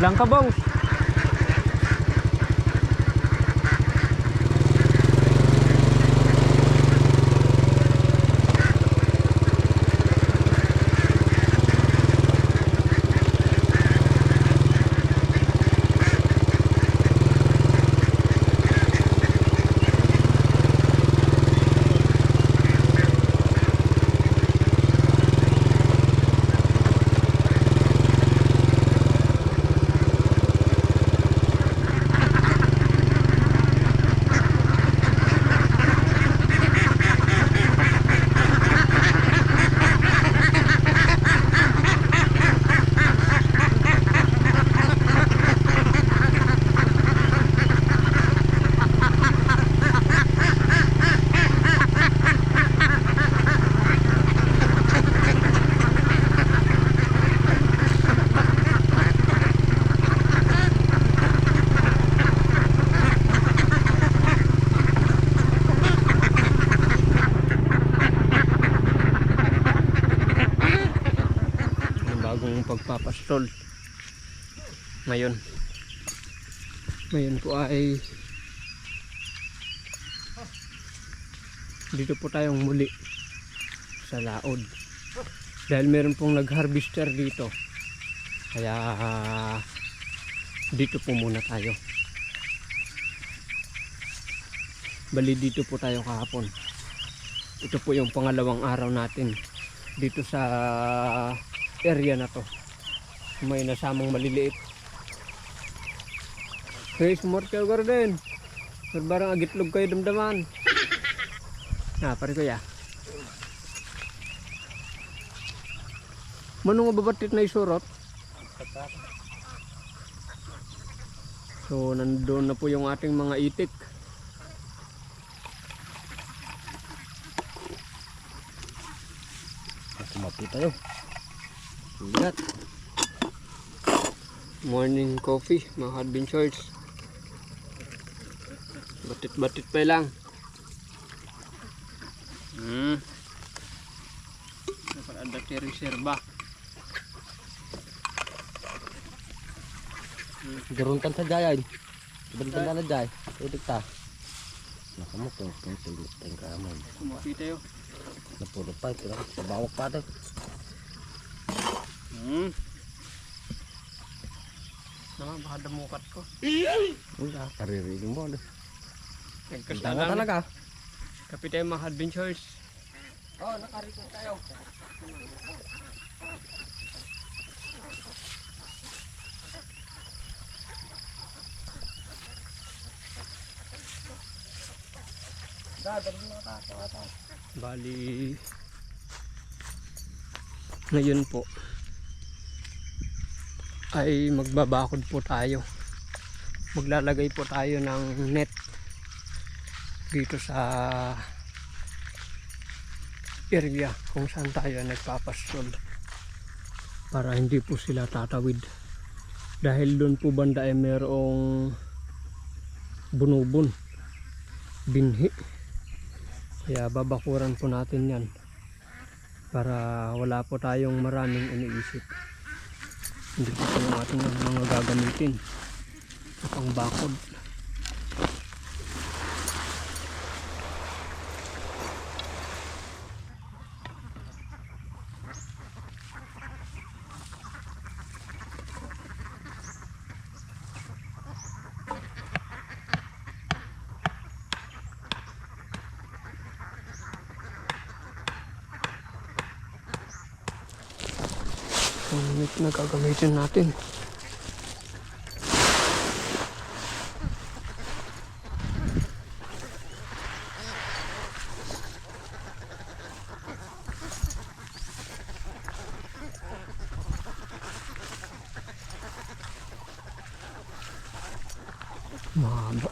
Langka bong. Yung bagong pagpapastrol. Ngayon. Ngayon po ay dito po tayong muli sa laod. Dahil meron pong nag-harvester dito. Kaya dito po muna tayo. Bali dito po tayo kahapon. Ito po yung pangalawang araw natin dito sa area na to. May nasamang maliliit. Smart kayo garden. Pero barang agitlog kayo damdaman. Na, pare ko ya. Manong nga babatit na isurot? So, nandun na po yung ating mga itik. Kumapi tayo. Ingat. Morning coffee, mga adventures. Batit-batit pa lang. Hmm. Dapat ada kay reserba. Garuntan sa jayan. Balikan na jay. Udik ta. Nakamu kung kung tulog tayong kamay. Kumapi tayo. Napulo pa. Ito lang. Pabawak pa tayo. Hmm. Nama baka damukat ko. Wala. Karirinig mo. ano. Nagkas Tama na lang. talaga. Kapi tayo mga adventures. Oh, nakarito tayo. Bali ngayon po ay magbabakod po tayo. Maglalagay po tayo ng net dito sa area kung saan tayo nagpapastrol para hindi po sila tatawid dahil doon po banda ay merong bunubon binhi kaya babakuran po natin yan para wala po tayong maraming iniisip. Hindi po yung ating mga gagamitin. Sa pangbakod. Ang net na gagamitin natin. Mahaba.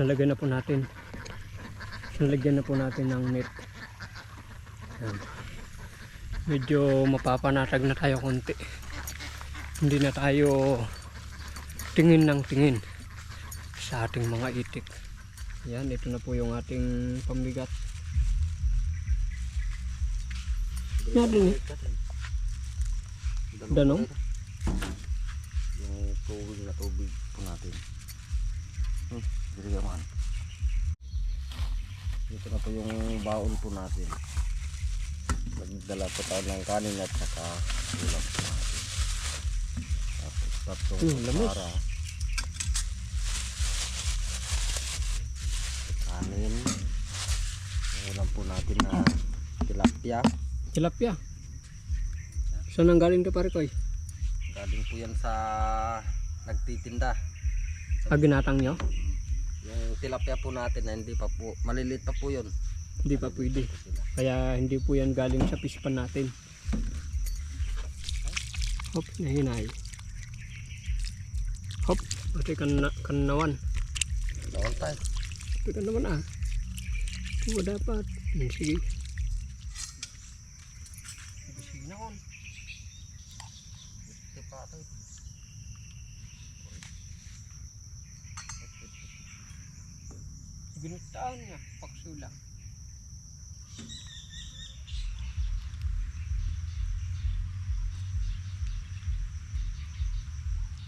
Nalagyan na po natin. Nalagyan na po natin ng net. Yan. Medyo mapapanatag na tayo konti. Hindi na tayo tingin ng tingin sa ating mga itik. Yan, ito na po yung ating pambigat. Natin eh. Danong? Yung tubig na tubig po natin. Hmm, dito naman. Ito na po yung baon po natin. Nagdala po tayo ng kanin at saka ulam po natin. Tapos tatlong Hmm, para kanin. Yung ulam po natin na tilapia. Tilapia. Saan ang galing ka pare ko eh? Galing po yan sa nagtitinda. Ah, ginatang nyo? Yung tilapia po natin na hindi pa po, maliliit pa po yun. Hindi pa pwede. Kaya hindi po yan galing sa pispan natin. Hop, nahinay. Hop, pati kan kanawan. Naon tayo. Pati kan naman ah. Ito dapat. Hmm. Sige na on. Ito pa ito. Ginutaan niya, paksula.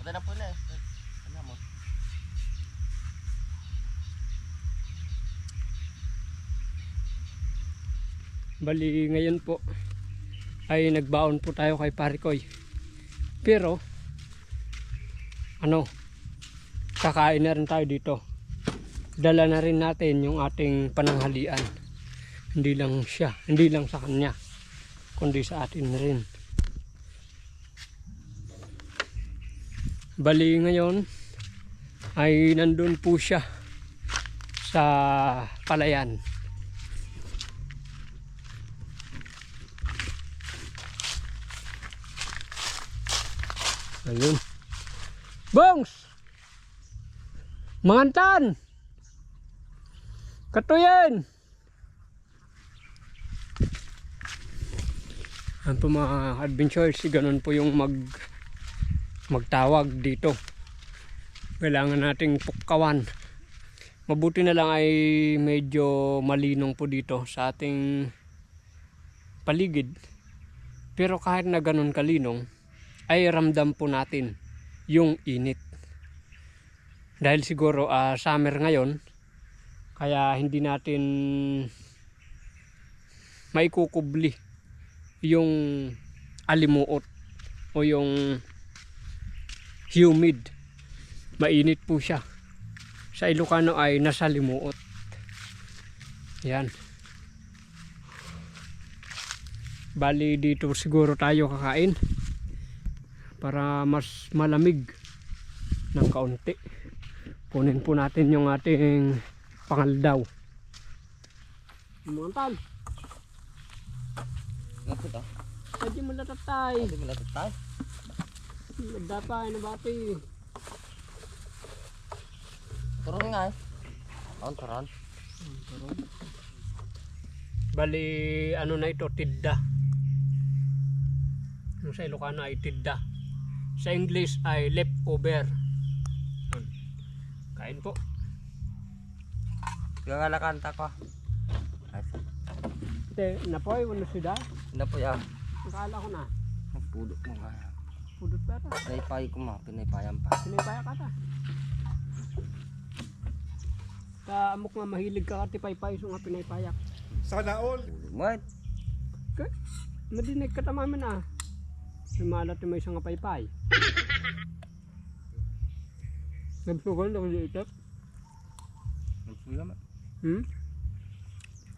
Patay na po na eh. Ano mo? Bali ngayon po ay nagbaon po tayo kay Parikoy. Pero ano kakain na rin tayo dito. Dala na rin natin yung ating pananghalian. Hindi lang siya, hindi lang sa kanya, kundi sa atin rin. Bali ngayon ay nandun po siya sa palayan. Ayun. Bongs! Mangantan! Katuyan! Ang po mga adventures, ganun po yung mag magtawag dito. Kailangan nating pukkawan. Mabuti na lang ay medyo malinong po dito sa ating paligid. Pero kahit na ganun kalinong, ay ramdam po natin yung init. Dahil siguro ah, summer ngayon, kaya hindi natin maikukubli yung alimuot o yung humid. Mainit po siya. Sa Ilocano ay nasa limuot. Yan. Bali dito siguro tayo kakain para mas malamig ng kaunti. Kunin po natin yung ating pangaldaw. Mantan, Ngapot ah. pwede mo natatay. Hindi mo natin tayo. Nagdapay na bati. Turon nga eh. Turon, turon. Bali, ano na ito, tidda. Yung sa Ilocano ay tidda. Sa English ay leftover. Yun. Kain po. Gagalakanta ko. Ay, Te, napoy, wala sida. Hindi po yan. Akala ko na. Magpudok mo nga. Pudot pa ta. Pinaypay ko ma, pinaypayan pa. Pinipaya ka ta. Sa amok nga mahilig ka katipay-pay so nga pinaypayak. Sana all. What? Okay. Madinig ka tamamin ah. Sumalat may isang paypay. Nagsugan na kung itak. Nagpula man. Hmm?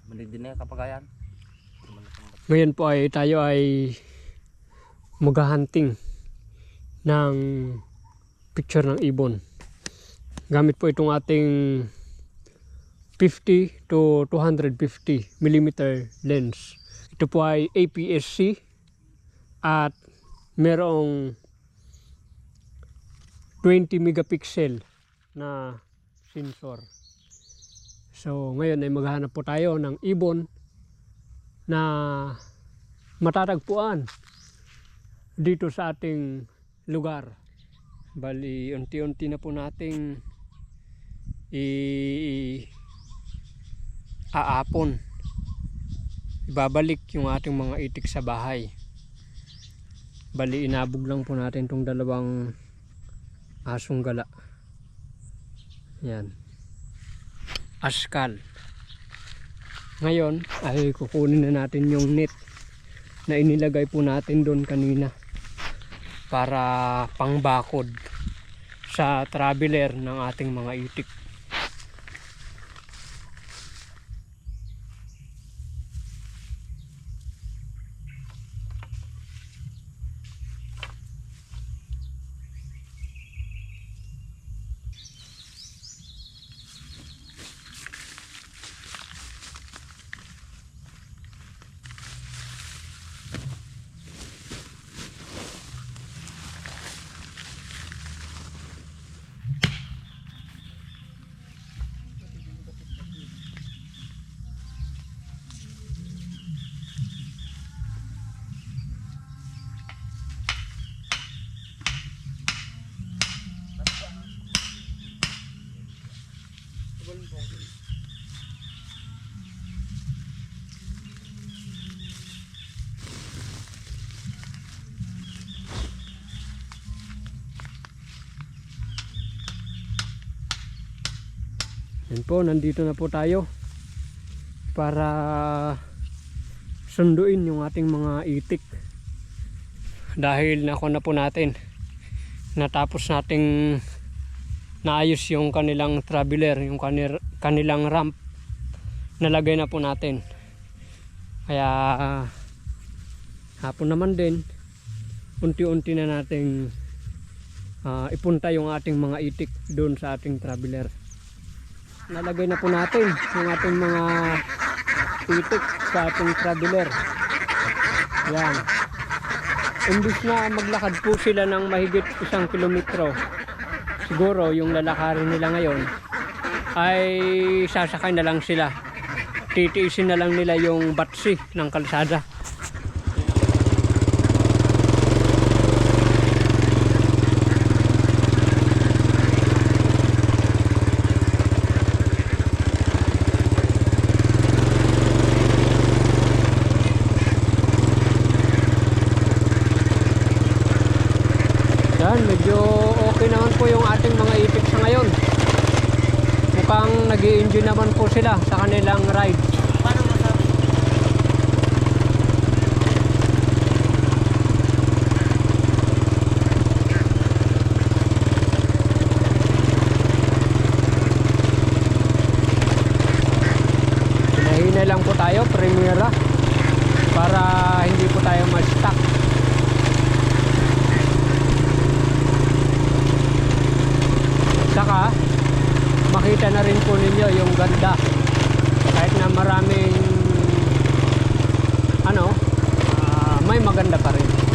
Malig din na kapagayan. Ngayon po ay tayo ay maghahunting ng picture ng ibon. Gamit po itong ating 50 to 250 mm lens. Ito po ay APS-C at merong 20 megapixel na sensor. So ngayon ay maghanap po tayo ng ibon na matatagpuan dito sa ating lugar. Bali, unti-unti na po nating i aapon. Ibabalik yung ating mga itik sa bahay. Bali, inabog lang po natin tong dalawang asong gala. Yan. Askal. Ngayon ay kukunin na natin yung net na inilagay po natin doon kanina para pangbakod sa traveler ng ating mga itik. Yan po, nandito na po tayo para sunduin yung ating mga itik. Dahil nako na po natin natapos nating naayos yung kanilang traveler, yung kanilang ramp. Nalagay na po natin. Kaya hapon naman din unti-unti na nating ah, ipunta yung ating mga itik doon sa ating traveler nalagay na po natin yung ating mga itik sa ating traveler. Yan. Imbis na maglakad po sila ng mahigit isang kilometro, siguro yung lalakarin nila ngayon ay sasakay na lang sila. Titiisin na lang nila yung batsi ng kalsada. Yan, medyo okay naman po yung ating mga itik sa ngayon. Mukhang nag enjoy naman po sila sa kanilang ride. Hinahina lang po tayo, premiera, para hindi po tayo ma-stuck. Saka makita na rin po ninyo yung ganda. Kahit na maraming ano, ah, may maganda pa rin.